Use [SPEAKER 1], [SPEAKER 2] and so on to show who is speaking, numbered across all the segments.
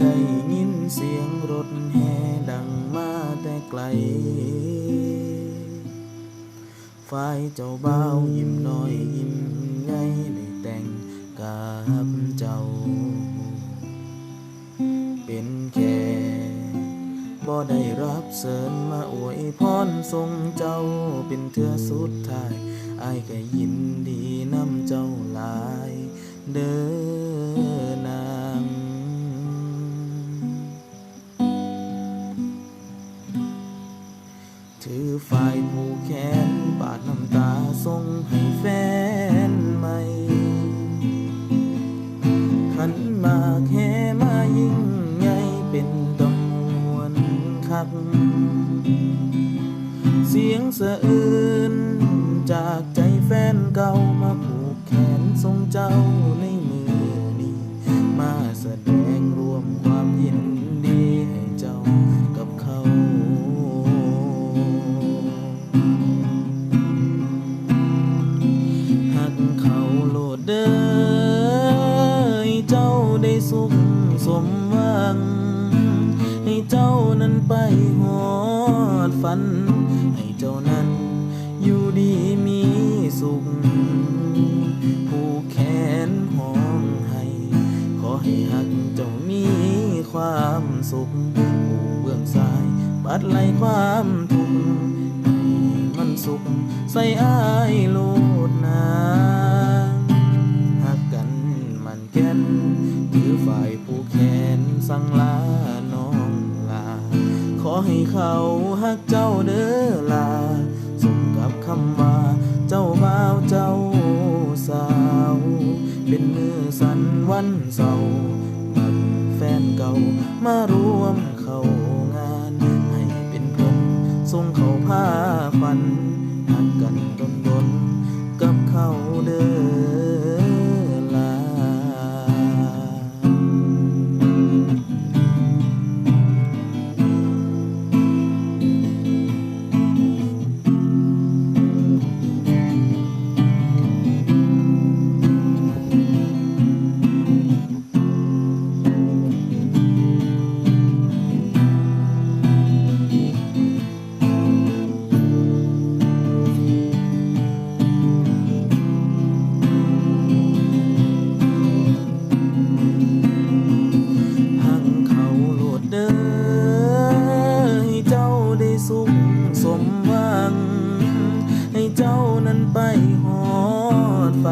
[SPEAKER 1] ได้ยินเสียงรถแห่ดังมาแต่ไกล ฝ่ายเจ้าบ่าวยิ้มน้อยยิ้ม ได้รับเสิญมาอวยพรทรงเจ้าเป็นเทือสุดท้ายอายก็ยินดีนำเจ้าหลาย เด้อนางถือฝ่ายผู้แขนปาดน้ำตาส่งให้แฟนใหม่ขันมาแห่ เสียงสะอื้นจากใจแฟนเก่ามาผูกแขนทรงเจ้าในมือนี้ มาแสดงรวมความยินดีให้เจ้ากับเขา หักเขาโลดเด้อ ฝัน ให้เจ้านั้น อยู่ดีมีสุข ผู้แขนห้องให้ ขอให้หักเจ้ามีความสุขผู้เบื้องซ้ายบัดไล่ความทุกข์ให้มันสุข ใส่อายโลดนาหักกันมันแก่นถือฝ่ายผู้แขนสั่งลา เขาหักเจ้าเด้อลาสมกับคำว่าเจ้าบ่าวเจ้าสาว เป็นมือสันวันเสาร์มักแฟนเก่ามารวมเข้างาน ให้เป็นพรมทรงเขาผ้าฟันหักกันดนดนกับเขาเด้อ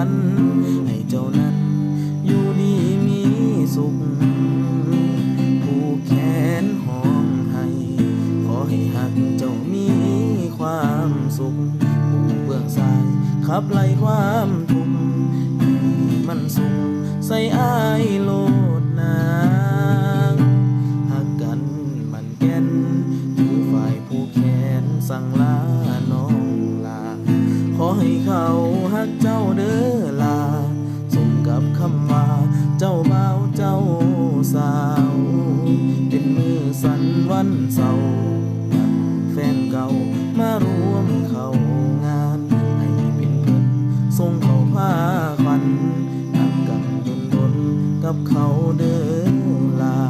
[SPEAKER 1] ฝัน ให้เจ้านั้นอยู่ดีมีสุขผู้แขนห้องให้ขอให้หักเจ้ามีความสุขผู้เบื้องซ้ายขับไล่ความทุกข์ให้มันสุขใส่อายโลดนางหักกันมันแก่นถือฝ่ายผู้แขนสั่งลาน้องลา ขอให้เขาหักเจ้า กับเขาเด้อลา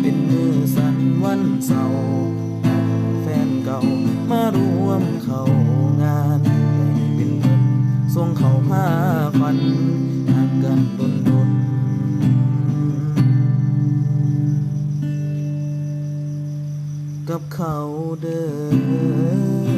[SPEAKER 1] เป็นมือสันวันเสาร์แฟนเก่ามารวมเขางานให้เป็นเงินส่งเขาผ้าควันหักกันดนดนกับเขาเด้อ